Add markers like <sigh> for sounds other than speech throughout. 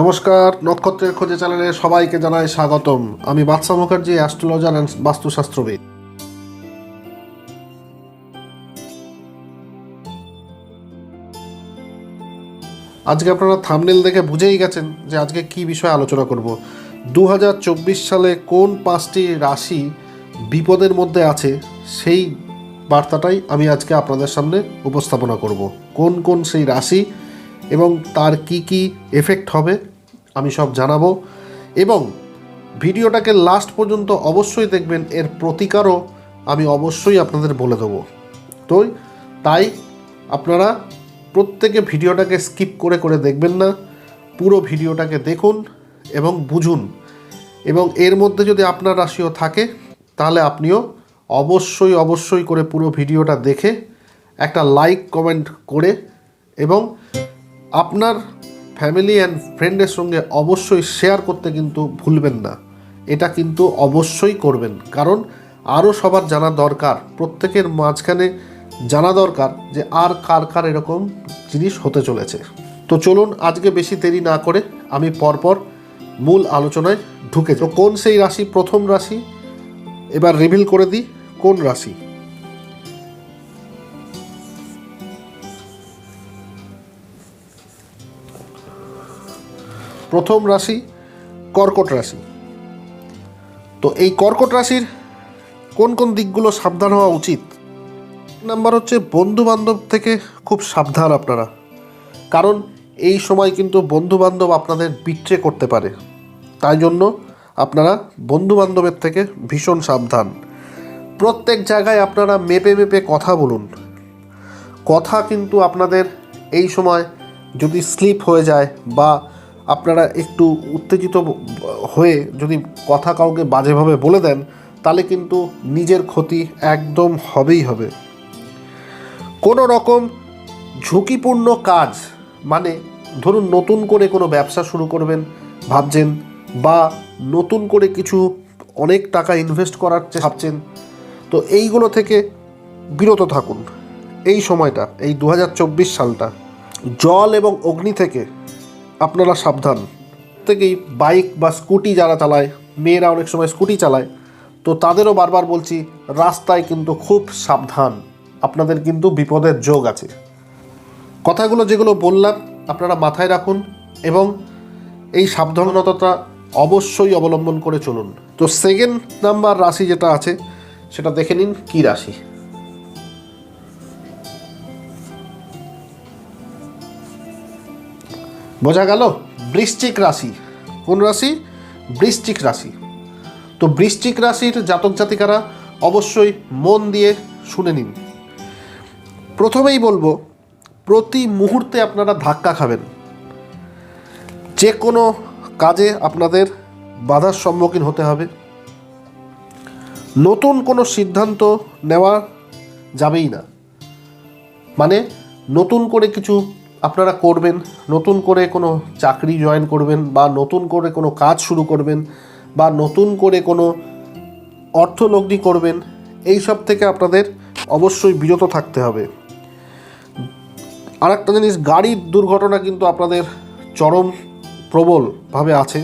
নমস্কার, নক্ষত্রের খোঁজে চ্যানেলে সবাইকে জানাই স্বাগতম। আমি বাদশা মুখার্জি অ্যাস্ট্রোলজার অ্যান্ড বাস্তুশাস্ত্রবিদ। আজকে আপনারা থামনেল দেখে বুঝেই গেছেন যে আজকে কি বিষয়ে আলোচনা করব। দু হাজার চব্বিশ সালে কোন পাঁচটি রাশি বিপদের মধ্যে আছে, সেই বার্তাটাই আমি আজকে আপনাদের সামনে উপস্থাপনা করব। কোন কোন সেই রাশি এবং তার কি কি এফেক্ট হবে, আমি সব জানাব। এবং ভিডিওটাকে লাস্ট পর্যন্ত অবশ্যই দেখবেন, এর প্রতিকারও আমি অবশ্যই আপনাদের বলে দেবো। তো তাই আপনারা প্রত্যেকে ভিডিওটাকে স্কিপ করে করে দেখবেন না, পুরো ভিডিওটাকে দেখুন এবং বুঝুন। এবং এর মধ্যে যদি আপনার রাশিও থাকে, তাহলে আপনিও অবশ্যই অবশ্যই করে পুরো ভিডিওটা দেখে একটা লাইক কমেন্ট করে এবং আপনার ফ্যামিলি অ্যান্ড ফ্রেন্ডের সঙ্গে অবশ্যই শেয়ার করতে কিন্তু ভুলবেন না। এটা কিন্তু অবশ্যই করবেন। কারণ আরও সবার জানা দরকার, প্রত্যেকের মাঝখানে জানা দরকার যে আর কার কার এরকম জিনিস হতে চলেছে। তো চলুন আজকে বেশি দেরি না করে আমি পরপর মূল আলোচনায় ঢুকে তো কোন সেই রাশি প্রথম রাশি? এবার রিভিল করে দিই, কোন রাশি? প্রথম রাশি কর্কট রাশি। তো এই কর্কট রাশির কোন কোন দিকগুলো সাবধান হওয়া উচিত? নাম্বার হচ্ছে বন্ধু বান্ধব থেকে খুব সাবধান আপনারা। কারণ এই সময় কিন্তু বন্ধু বান্ধব আপনাদের বিট্রে করতে পারে। তাই জন্য আপনারা বন্ধু বান্ধবের থেকে ভীষণ সাবধান। প্রত্যেক জায়গায় আপনারা মেপে মেপে কথা বলুন। কথা কিন্তু আপনাদের এই সময় যদি স্লিপ হয়ে যায় বা আপনারা একটু উত্তেজিত হয়ে যদি কথা কাউকে বাজেভাবে বলে দেন, তাহলে কিন্তু নিজের ক্ষতি একদম হবেই হবে। কোনো রকম ঝুঁকিপূর্ণ কাজ মানে ধরুন নতুন করে কোনো ব্যবসা শুরু করবেন ভাবছেন, বা নতুন করে কিছু অনেক টাকা ইনভেস্ট করার ভাবছেন, তো এইগুলো থেকে বিরত থাকুন। এই সময়টা, এই দু হাজার চব্বিশ সালটা, জল এবং অগ্নি থেকে আপনারা সাবধান। থেকেই বাইক বা স্কুটি যারা চালায়, মেয়েরা অনেক সময় স্কুটি চালায়, তো তাদেরও বারবার বলছি, রাস্তায় কিন্তু খুব সাবধান। আপনাদের কিন্তু বিপদের যোগ আছে। কথাগুলো যেগুলো বললাম, আপনারা মাথায় রাখুন এবং এই সাবধানতাটা অবশ্যই অবলম্বন করে চলুন। তো সেকেন্ড নাম্বার রাশি যেটা আছে, সেটা দেখে নিন, কী রাশি? বোঝা গেল বৃশ্চিক রাশি। কোন রাশি? বৃশ্চিক রাশি। তো বৃশ্চিক রাশির জাতক জাতিকারা অবশ্যই মন দিয়ে শুনে নিন। প্রথমেই বলব, প্রতি মুহূর্তে আপনারা ধাক্কা খাবেন। যে কোনো কাজে আপনাদের বাধার সম্মুখীন হতে হবে। নতুন কোনো সিদ্ধান্ত নেওয়া যাবেই না। মানে নতুন করে কিছু আপনারা করবেন, নতুন করে কোনো চাকরি জয়েন করবেন বা নতুন করে কোনো কাজ শুরু করবেন বা নতুন করে কোনো অর্থলগ্নি করবেন, এই সব থেকে আপনাদের অবশ্যই বিরত থাকতে হবে। আর একটা জিনিস, গাড়ির দুর্ঘটনা কিন্তু আপনাদের চরম প্রবলভাবে আছে।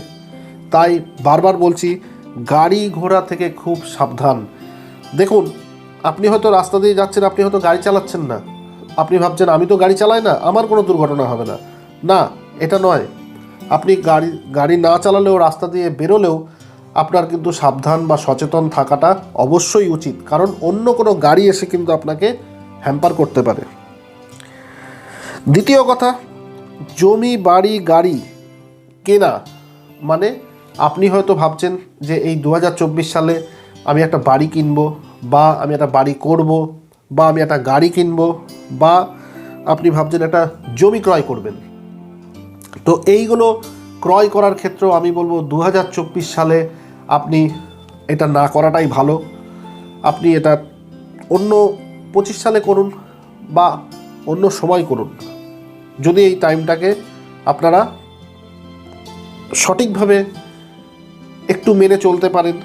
তাই বারবার বলছি, গাড়ি ঘোড়া থেকে খুব সাবধান। দেখুন, আপনি হয়তো রাস্তা দিয়ে যাচ্ছেন, আপনি হয়তো গাড়ি চালাচ্ছেন না। আপনি ভাবছেন আমি তো গাড়ি চালাই না, আমার কোনো দুর্ঘটনা হবে না। না, এটা নয়। আপনি গাড়ি গাড়ি না চালালেও, রাস্তা দিয়ে বেরোলেও আপনার কিন্তু সাবধান বা সচেতন থাকাটা অবশ্যই উচিত, কারণ অন্য কোনো গাড়ি এসে কিন্তু আপনাকে হ্যাম্পার করতে পারে। দ্বিতীয় কথা, জমি, বাড়ি, গাড়ি কেনা মানে আপনি হয়তো ভাবছেন যে এই দু হাজার চব্বিশ সালে আমি একটা বাড়ি কিনবো বা আমি একটা বাড়ি করব বা আমি একটা গাড়ি কিনবো বা আপনি ভাবছেন একটা জমি ক্রয় করবেন। তো এইগুলো ক্রয় করার ক্ষেত্রেও আমি বলব দু হাজার চব্বিশ সালে আপনি এটা না করাটাই ভালো। আপনি এটা অন্য পঁচিশ সালে করুন বা অন্য সময় করুন। যদি এই টাইমটাকে আপনারা সঠিকভাবে একটু মেনে চলতে পারেন,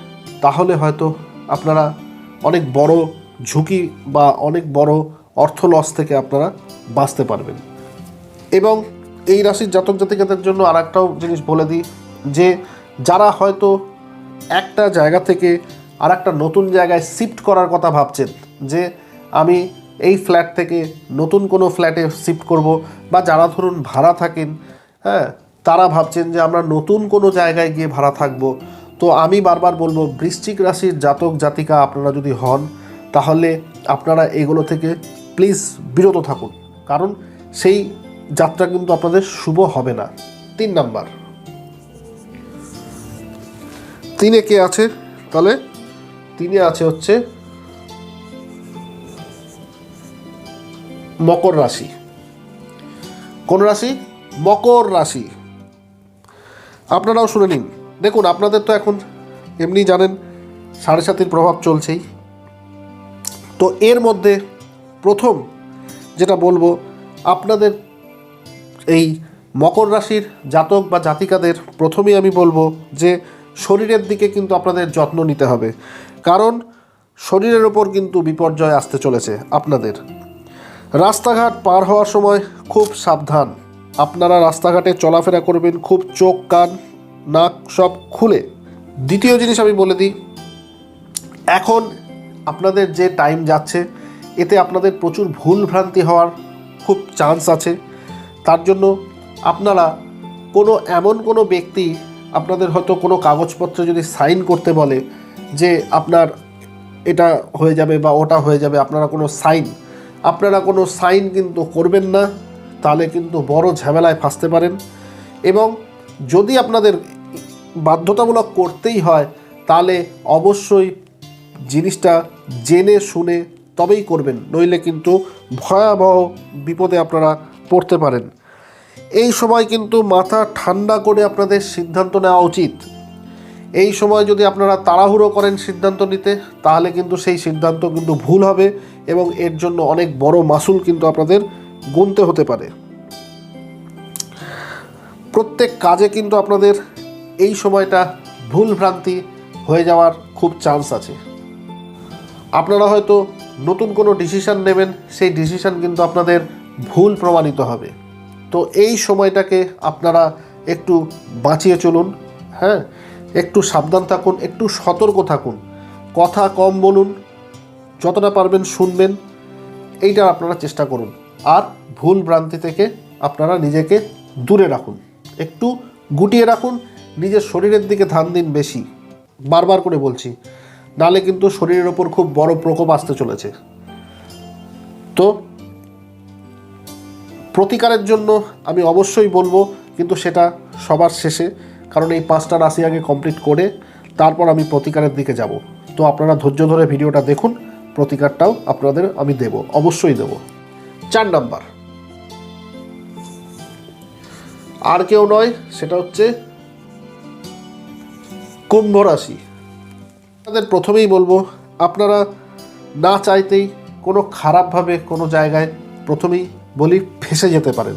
তাহলে হয়তো আপনারা অনেক বড় ঝুঁকি বা অনেক বড় অর্থ লস থেকে আপনারা বাঁচতে পারবেন। এবং এই রাশির জাতক জাতিকাদের জন্য আর একটাও জিনিস বলে দিই যে, যারা হয়তো একটা জায়গা থেকে আর একটা নতুন জায়গায় শিফট করার কথা ভাবছেন যে, আমি এই ফ্ল্যাট থেকে নতুন কোনো ফ্ল্যাটে শিফট করব বা যারা ধরুন ভাড়া থাকেন হ্যাঁ তারা ভাবছেন যে আমরা নতুন কোনো জায়গায় গিয়ে ভাড়া থাকব। তো আমি বারবার বলব, বৃশ্চিক রাশির জাতক জাতিকা আপনারা যদি হন তাহলে আপনারা এগুলো থেকে প্লিজ বিরত থাকুন। কারণ সেই যাত্রা কিন্তু আপনাদের শুভ হবে না। তিন নাম্বার। তিনে কে আছে? তাহলে তিনে আছে হচ্ছে মকর রাশি। কোন রাশি? মকর রাশি। আপনারাও শুনে নিন। দেখুন, আপনাদের তো এখন এমনি জানেন সাড়ে সাতির প্রভাব চলছেই। তো এর মধ্যে প্রথম যেটা বলব, আপনাদের এই মকর রাশির জাতক বা জাতিকাদের প্রথমেই আমি বলব যে শরীরের দিকে কিন্তু আপনাদের যত্ন নিতে হবে। কারণ শরীরের ওপর কিন্তু বিপর্যয় আসতে চলেছে আপনাদের। রাস্তাঘাট পার হওয়ার সময় খুব সাবধান। আপনারা রাস্তাঘাটে চলাফেরা করবেন, খুব চোখ, কান, নাক সব খুলে। দ্বিতীয় জিনিস আমি বলে দিই, এখন আপনাদের যে টাইম যাচ্ছে, এতে আপনাদের প্রচুর ভুল ভ্রান্তি হওয়ার খুব চান্স আছে। তার জন্য আপনারা কোনো এমন কোনো ব্যক্তি, আপনাদের হয়তো কোনো কাগজপত্রে যদি সাইন করতে বলে যে আপনার এটা হয়ে যাবে বা ওটা হয়ে যাবে, আপনারা কোনো সাইন আপনারা কোনো সাইন কিন্তু করবেন না, তাহলে কিন্তু বড় ঝামেলায় ফাঁসতে পারেন। এবং যদি আপনাদের বাধ্যতামূলক করতেই হয়, তাহলে অবশ্যই জিনিসটা জেনে শুনে তবেই করবেন, নইলে কিন্তু ভয়াবহ বিপদে আপনারা পড়তে পারেন। এই সময় কিন্তু মাথা ঠান্ডা করে আপনাদের সিদ্ধান্ত নেওয়া উচিত। এই সময় যদি আপনারা তাড়াহুড়ো করেন সিদ্ধান্ত নিতে, তাহলে কিন্তু সেই সিদ্ধান্ত কিন্তু ভুল হবে এবং এর জন্য অনেক বড় মাসুল কিন্তু আপনাদের গুনতে হতে পারে। প্রত্যেক কাজে কিন্তু আপনাদের এই সময়টা ভুল ভ্রান্তি হয়ে যাওয়ার খুব চান্স আছে। আপনারা হয়তো নতুন কোনো ডিসিশান নেবেন, সেই ডিসিশান কিন্তু আপনাদের ভুল প্রমাণিত হবে। তো এই সময়টাকে আপনারা একটু বাঁচিয়ে চলুন হ্যাঁ? একটু সাবধান থাকুন, একটু সতর্ক থাকুন। কথা কম বলুন, যতটা পারবেন শুনবেন, এইটা আপনারা চেষ্টা করুন। আর ভুল ভ্রান্তি থেকে আপনারা নিজেকে দূরে রাখুন। একটু গুটিয়ে রাখুন, নিজের শরীরের দিকে ধান দিন বেশি। বারবার করে বলছি নালে কিন্তু শরীরের ওপর খুব বড় প্রকোপ আসতে চলেছে। তো প্রতিকারের জন্য আমি অবশ্যই বলব, কিন্তু সেটা সবার শেষে, কারণ এই পাঁচটা রাশি আগে কমপ্লিট করে তারপর আমি প্রতিকারের দিকে যাব। তো আপনারা ধৈর্য ধরে ভিডিওটা দেখুন, প্রতিকারটাও আপনাদের আমি দেব, অবশ্যই দেব। চার নাম্বার। আর কেউ নয়, সেটা হচ্ছে কুম্ভ রাশি। আপনাদের প্রথমেই বলব, আপনারা না চাইতেই কোনো খারাপভাবে কোনো জায়গায় প্রথমেই বলি ফেসে যেতে পারেন।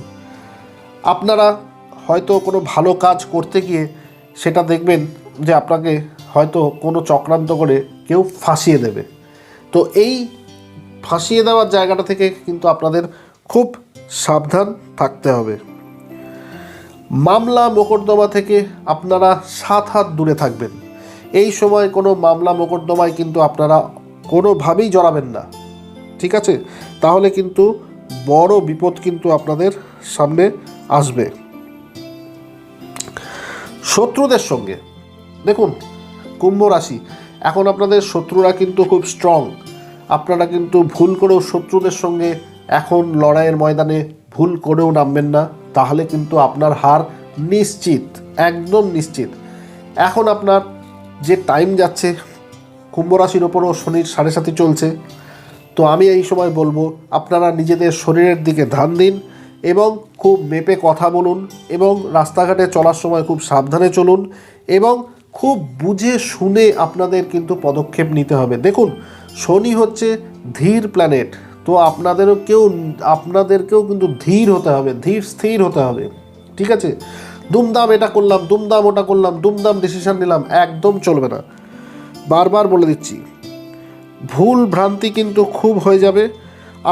আপনারা হয়তো কোনো ভালো কাজ করতে গিয়ে সেটা দেখবেন যে আপনাকে হয়তো কোনো চক্রান্ত করে কেউ ফাঁসিয়ে দেবে। তো এই ফাঁসিয়ে দেওয়ার জায়গাটা থেকে কিন্তু আপনাদের খুব সাবধান থাকতে হবে। মামলা মোকদ্দমা থেকে আপনারা সাত হাত দূরে থাকবেন। এই সময় কোনো মামলা মোকদ্দমায় কিন্তু আপনারা কোনোভাবেই জড়াবেন না। ঠিক আছে? তাহলে কিন্তু বড় বিপদ কিন্তু আপনাদের সামনে আসবে। শত্রুদের সঙ্গে, দেখুন, কুম্ভ রাশি, এখন আপনাদের শত্রুরা কিন্তু খুব স্ট্রং আপনারা কিন্তু ভুল করেও শত্রুদের সঙ্গে এখন লড়াইয়ের ময়দানে ভুল করেও নামবেন না, তাহলে কিন্তু আপনার হার নিশ্চিত, একদম নিশ্চিত। এখন আপনার যে টাইম যাচ্ছে, কুম্ভ রাশির ওপরও শনির সাড়ে সাথে চলছে। তো আমি এই সময় বলব, আপনারা নিজেদের শরীরের দিকে ধ্যান দিন এবং খুব মেপে কথা বলুন এবং রাস্তাঘাটে চলার সময় খুব সাবধানে চলুন এবং খুব বুঝে শুনে আপনাদের কিন্তু পদক্ষেপ নিতে হবে। দেখুন, শনি হচ্ছে ধীর প্ল্যানেট তো আপনাদেরও কেউ, আপনাদেরকেও কিন্তু ধীর হতে হবে, ধীর স্থির হতে হবে। ঠিক আছে? দুমদাম এটা করলাম, দুমদাম ওটা করলাম, দুমদাম ডিসিশান নিলাম, একদম চলবে না। বারবার বলে দিচ্ছি, ভুল ভ্রান্তি কিন্তু খুব হয়ে যাবে,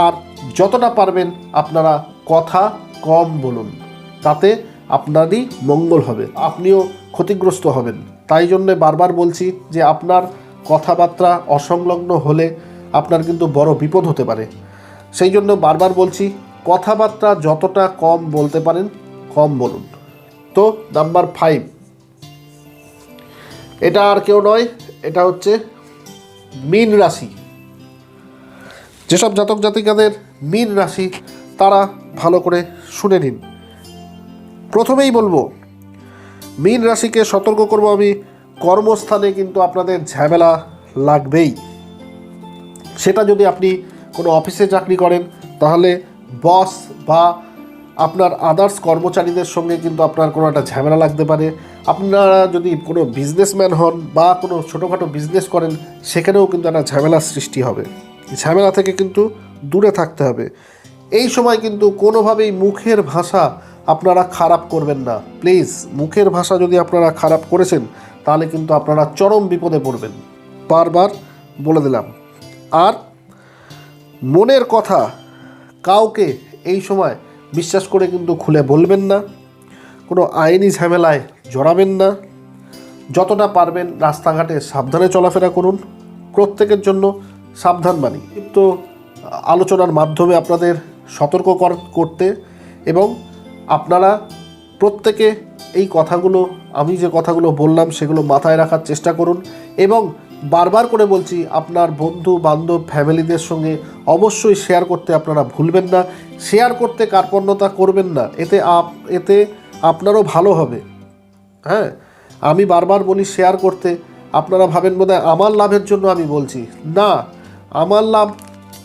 আর যতটা পারবেন আপনারা কথা কম বলুন, তাতে আপনারই মঙ্গল হবে, আপনিও ক্ষতিগ্রস্ত হবেন। তাই জন্যে বারবার বলছি যে আপনার কথাবার্তা অসংলগ্ন হলে আপনার কিন্তু বড় বিপদ হতে পারে। সেই জন্য বারবার বলছি, কথাবার্তা যতটা কম বলতে পারেন, কম বলুন। তো নাম্বার ফাইভ এটা আর কেউ নয়, এটা হচ্ছে মীন রাশি। যেসব জাতক জাতিকাদের মীন রাশি, তারা ভালো করে শুনে নিন। প্রথমেই বলব, মীন রাশিকে সতর্ক করব আমি, কর্মস্থানে কিন্তু আপনাদের ঝামেলা লাগবেই। সেটা যদি আপনি কোনো অফিসে চাকরি করেন, তাহলে বস বা আপনার আদার্স কর্মচারীদের সঙ্গে কিন্তু আপনার কোনো একটা ঝামেলা লাগতে পারে। আপনারা যদি কোনো বিজনেসম্যান হন বা কোনো ছোটোখাটো বিজনেস করেন, সেখানেও কিন্তু একটা ঝামেলার সৃষ্টি হবে। ঝামেলা থেকে কিন্তু দূরে থাকতে হবে। এই সময় কিন্তু কোনোভাবেই মুখের ভাষা আপনারা খারাপ করবেন না। প্লিজ মুখের ভাষা যদি আপনারা খারাপ করেছেন, তাহলে কিন্তু আপনারা চরম বিপদে পড়বেন। বারবার বলে দিলাম। আর মনের কথা কাউকে এই সময় বিশ্বাস করে কিন্তু খুলে বলবেন না, কোনো আইনি ঝামেলায় জড়াবেন না, যতটা পারবেন রাস্তাঘাটে সাবধানে চলাফেরা করুন, প্রত্যেকের জন্য সাবধান বাণী। কিন্তু আলোচনার মাধ্যমে আপনাদের সতর্ক করতে এবং আপনারা প্রত্যেকে এই কথাগুলো, আমি যে কথাগুলো বললাম সেগুলো মাথায় রাখার চেষ্টা করুন এবং বারবার করে বলছি, আপনার বন্ধু, বান্ধব, ফ্যামিলিদের সঙ্গে অবশ্যই শেয়ার করতে আপনারা ভুলবেন না। শেয়ার করতে কার্পণ্যতা করবেন না। এতে আপ, এতে আপনারও ভালো হবে। হ্যাঁ আমি বারবার বলি শেয়ার করতে। আপনারা ভাবেন বোধহয় আমার লাভের জন্য আমি বলছি। না, আমার লাভ,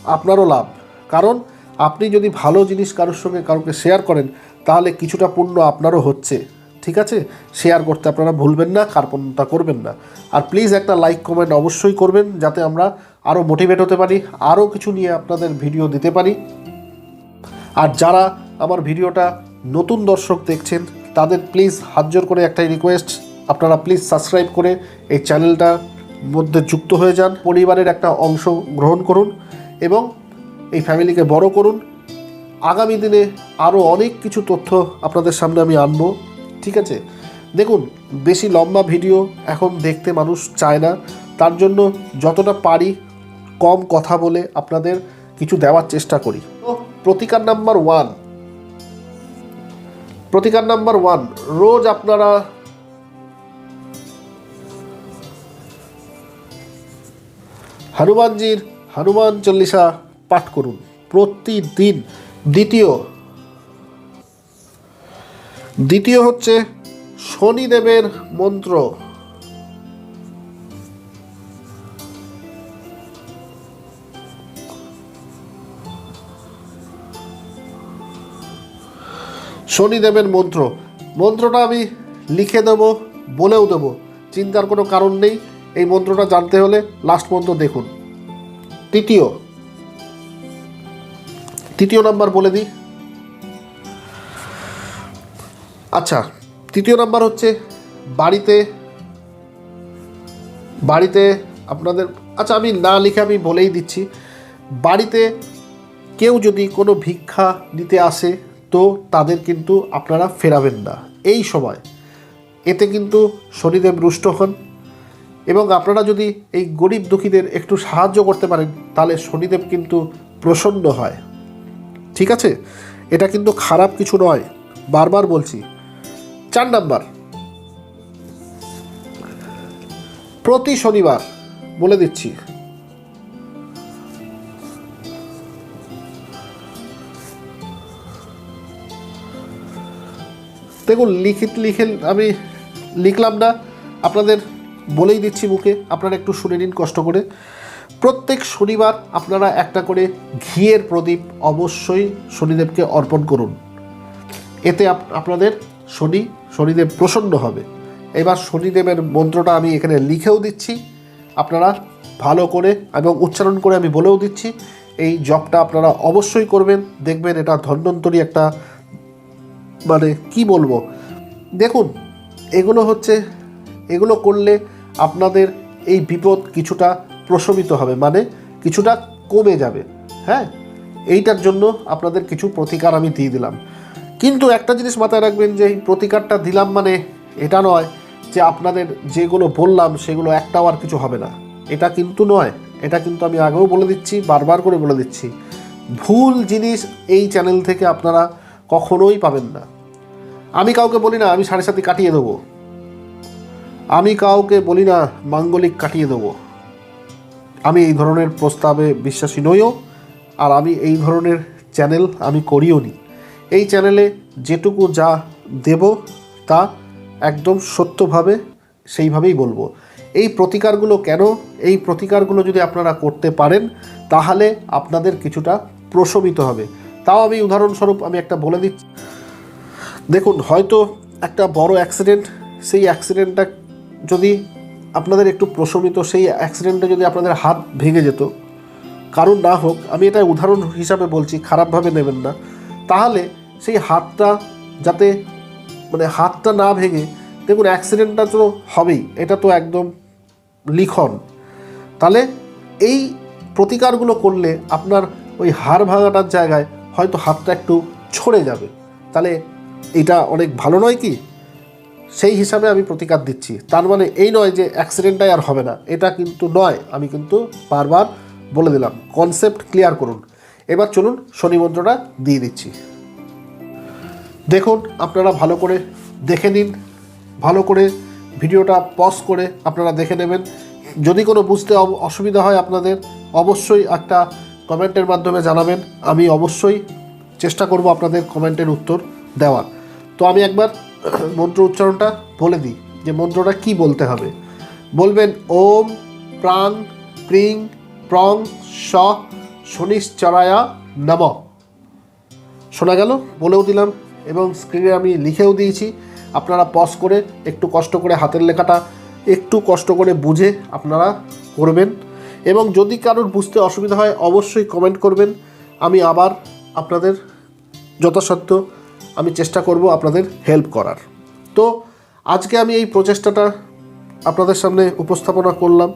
আপনারও লাভ। কারণ আপনি যদি ভালো জিনিস কারোর সঙ্গে কারোকে শেয়ার করেন, তাহলে কিছুটা পুণ্য আপনারও হচ্ছে। ঠিক আছে? শেয়ার করতে আপনারা ভুলবেন না কার্পণ্যতা করবেন না। আর প্লিজ একটা লাইক কমেন্ট অবশ্যই করবেন, যাতে আমরা আরও মোটিভেট হতে পারি আরও কিছু নিয়ে আপনাদের ভিডিও দিতে পারি। আর যারা আমার ভিডিওটা নতুন দর্শক দেখছেন, তাদের প্লিজ হাত জোর করে একটাই রিকোয়েস্ট আপনারা প্লিজ সাবস্ক্রাইব করে এই চ্যানেলটার মধ্যে যুক্ত হয়ে যান, পরিবারের একটা অংশ গ্রহণ করুন এবং এই ফ্যামিলিকে বড় করুন। আগামী দিনে আরও অনেক কিছু তথ্য আপনাদের সামনে আমি আনব। ঠিক আছে? দেখুন, বেশি লম্বা ভিডিও এখন দেখতে মানুষ চায় না। তার জন্য যতটা পারি কম কথা বলে আপনাদের কিছু দেওয়ার চেষ্টা করি। প্রতিকার নাম্বার ওয়ান। প্রতিকার নাম্বার ওয়ান, রোজ আপনারা হনুমানজির, হনুমান চল্লিশা পাঠ করুন। প্রতিদিন। দ্বিতীয় দ্বিতীয় হচ্ছে শনিদেবের মন্ত্র। শনিদেবের মন্ত্র। মন্ত্রটা আমি লিখে দেবো, বলেও দেবো। চিন্তার কোনো কারণ নেই, এই মন্ত্রটা জানতে হলে লাস্ট মন্ত্র দেখুন। তৃতীয়। তৃতীয় নাম্বার বলে দিই। আচ্ছা তৃতীয় নাম্বার হচ্ছে বাড়িতে বাড়িতে আপনাদের আচ্ছা আমি না লিখে আমি বলেই দিচ্ছি। বাড়িতে কেউ যদি কোনো ভিক্ষা নিতে আসে, তো তাদের কিন্তু আপনারা ফেরাবেন না। এই সময়। এতে কিন্তু শনিদেব রুষ্ট হন এবং আপনারা যদি এই গরিব দুঃখীদের একটু সাহায্য করতে পারেন, তাহলে শনিদেব কিন্তু প্রসন্ন হয়। ঠিক আছে? এটা কিন্তু খারাপ কিছু নয়। বারবার বলছি চার নাম্বার। প্রতি শনিবার বলে দিচ্ছি। দেখুন লিখিত লিখে আমি লিখলাম না, আপনাদের বলেই দিচ্ছি মুখে, আপনারা একটু শুনে নিন কষ্ট করে। প্রত্যেক শনিবার আপনারা একটা করে ঘিয়ের প্রদীপ অবশ্যই শনিদেবকে অর্পণ করুন। এতে আপ- আপনাদের শনি শনিদেব প্রসন্ন হবে। এবার শনিদেবের মন্ত্রটা আমি এখানে লিখেও দিচ্ছি। আপনারা ভালো করে এবং উচ্চারণ করে আমি বলেও দিচ্ছি। এই জবটা আপনারা অবশ্যই করবেন। দেখবেন এটা ধন্বন্তরী একটা মানে কি বলব? দেখুন, এগুলো হচ্ছে, এগুলো করলে আপনাদের এই বিপদ কিছুটা প্রশমিত হবে। মানে কিছুটা কমে যাবে। হ্যাঁ? এইটার জন্য আপনাদের কিছু প্রতিকার আমি দিয়ে দিলাম। কিন্তু একটা জিনিস মাথায় রাখবেন যে এই প্রতিকারটা দিলাম মানে এটা নয় যে আপনাদের যেগুলো বললাম সেগুলো একটাও আর কিছু হবে না। এটা কিন্তু নয়, এটা কিন্তু আমি আগেও বলে দিচ্ছি, বারবার করে বলে দিচ্ছি। ভুল জিনিস এই চ্যানেল থেকে আপনারা কখনোই পাবেন না। আমি কাউকে বলি না, আমি সাড়ে সাথে কাটিয়ে দেবো। আমি কাউকে বলি না, মাঙ্গলিক কাটিয়ে দেবো। আমি এই ধরনের প্রস্তাবে বিশ্বাসী নইও, আর আমি এই ধরনের চ্যানেল আমি করিও নি। এই চ্যানেলে যেটুকু যা দেব তা একদম সত্যভাবে সেইভাবেই বলব। এই প্রতিকারগুলো কেন? এই প্রতিকারগুলো যদি আপনারা করতে পারেন, তাহলে আপনাদের কিছুটা প্রশমিত হবে। তাও আমি উদাহরণস্বরূপ আমি একটা বলে দিচ্ছি। দেখুন, হয়তো একটা বড় অ্যাক্সিডেন্ট সেই অ্যাক্সিডেন্টটা যদি আপনাদের একটু প্রশমিত, সেই অ্যাক্সিডেন্টে যদি আপনাদের হাত ভেঙে যেত, কারণ না হোক, আমি এটা উদাহরণ হিসাবে বলছি, খারাপভাবে নেবেন না। তাহলে সেই হাতটা যাতে মানে হাতটা না ভেঙে, দেখুন অ্যাক্সিডেন্টটা তো হবেই, এটা তো একদম লিখন। তাহলে এই প্রতিকারগুলো করলে আপনার ওই হাড় ভাঙাটার জায়গায় হয়তো হাতটা একটু ছড়ে যাবে। তাহলে এটা অনেক ভালো নয় কি? সেই হিসাবে আমি প্রতিকার দিচ্ছি। তার মানে এই নয় যে অ্যাক্সিডেন্টটাই আর হবে না। এটা কিন্তু নয়, আমি কিন্তু বারবার বলে দিলাম। কনসেপ্ট ক্লিয়ার করুন। এবার চলুন শনি মন্ত্রটা দিয়ে দিচ্ছি। দেখুন, আপনারা ভালো করে দেখে নিন, ভালো করে ভিডিওটা পজ করে আপনারা দেখে নেবেন। যদি কোনো বুঝতে অসুবিধা হয় আপনাদের, অবশ্যই একটা কমেন্টের মাধ্যমে জানাবেন। আমি অবশ্যই চেষ্টা করব আপনাদের কমেন্টের উত্তর দেওয়ার। তো আমি একবার <clears throat> মন্ত্র উচ্চারণটা বলে দিই, যে মন্ত্রটা কি বলতে হবে। বলবেন, ওম প্রাং প্রিং প্রং স শনিশ্চরায়া নম। শোনা গেল? বলেও দিলাম। এবং স্ক্রিনে আমি লিখেও দিয়েছি। আপনারা পজ করে, একটু কষ্ট করে হাতের লেখাটা একটু কষ্ট করে বুঝে আপনারা করবেন। এবং যদি কারোর বুঝতে অসুবিধা হয়, অবশ্যই কমেন্ট করবেন। আমি আবার আপনাদের যথাসাধ্য আমি চেষ্টা করব আপনাদের হেল্প করার। তো আজকে আমি এই প্রচেষ্টাটা আপনাদের সামনে উপস্থাপনা করলাম,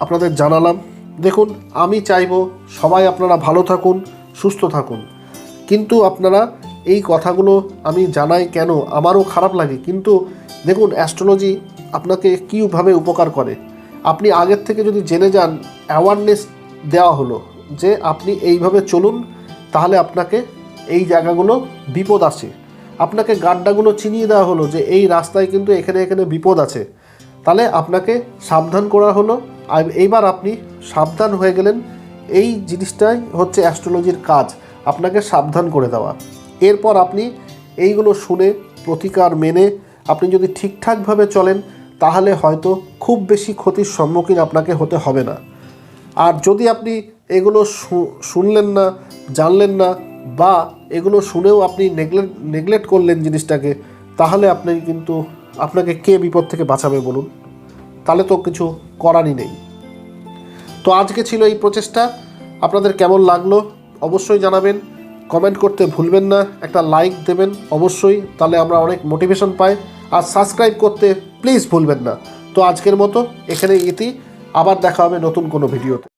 আপনাদের জানালাম। দেখুন, আমি চাইব সবাই আপনারা ভালো থাকুন, সুস্থ থাকুন। কিন্তু আপনারা এই কথাগুলো আমি জানাই কেন? আমারও খারাপ লাগে। কিন্তু দেখুন অ্যাস্ট্রোলজি আপনাকে কীভাবে উপকার করে? আপনি আগের থেকে যদি জেনে যান অ্যাওয়ারনেস দেওয়া হলো যে আপনি এইভাবে চলুন, তাহলে আপনাকে এই জায়গাগুলো বিপদ আছে। আপনাকে গাড্ডাগুলো চিনিয়ে দেওয়া হলো যে এই রাস্তায় কিন্তু এখানে এখানে বিপদ আছে। তাহলে আপনাকে সাবধান করা হলো। আর এইবার আপনি সাবধান হয়ে গেলেন। এই জিনিসটাই হচ্ছে অ্যাস্ট্রোলজির কাজ। আপনাকে সাবধান করে দেওয়া। এরপর আপনি এইগুলো শুনে, প্রতিকার মেনে আপনি যদি ঠিকঠাকভাবে চলেন, তাহলে হয়তো খুব বেশি ক্ষতির সম্মুখীন আপনাকে হতে হবে না। আর যদি আপনি এগুলো শুনলেন না, জানলেন না, বা এগুলো শুনেও আপনি নেগলেক্ট নেগলেক্ট করলেন জিনিসটাকে, তাহলে আপনি কিন্তু আপনাকে কে বিপদ থেকে বাঁচাবে বলুন? তাহলে তো কিছু করারই নেই। তো আজকে ছিল এই প্রচেষ্টা। আপনাদের কেমন লাগল? অবশ্যই জানাবেন। কমেন্ট করতে ভুলবেন না, একটা লাইক দেবেন অবশ্যই, তাহলে আমরা অনেক মোটিভেশন পাই। আর সাবস্ক্রাইব করতে প্লিজ ভুলবেন না। তো আজকের মতো এখানে ইতি, আবার দেখা হবে নতুন কোনো ভিডিওতে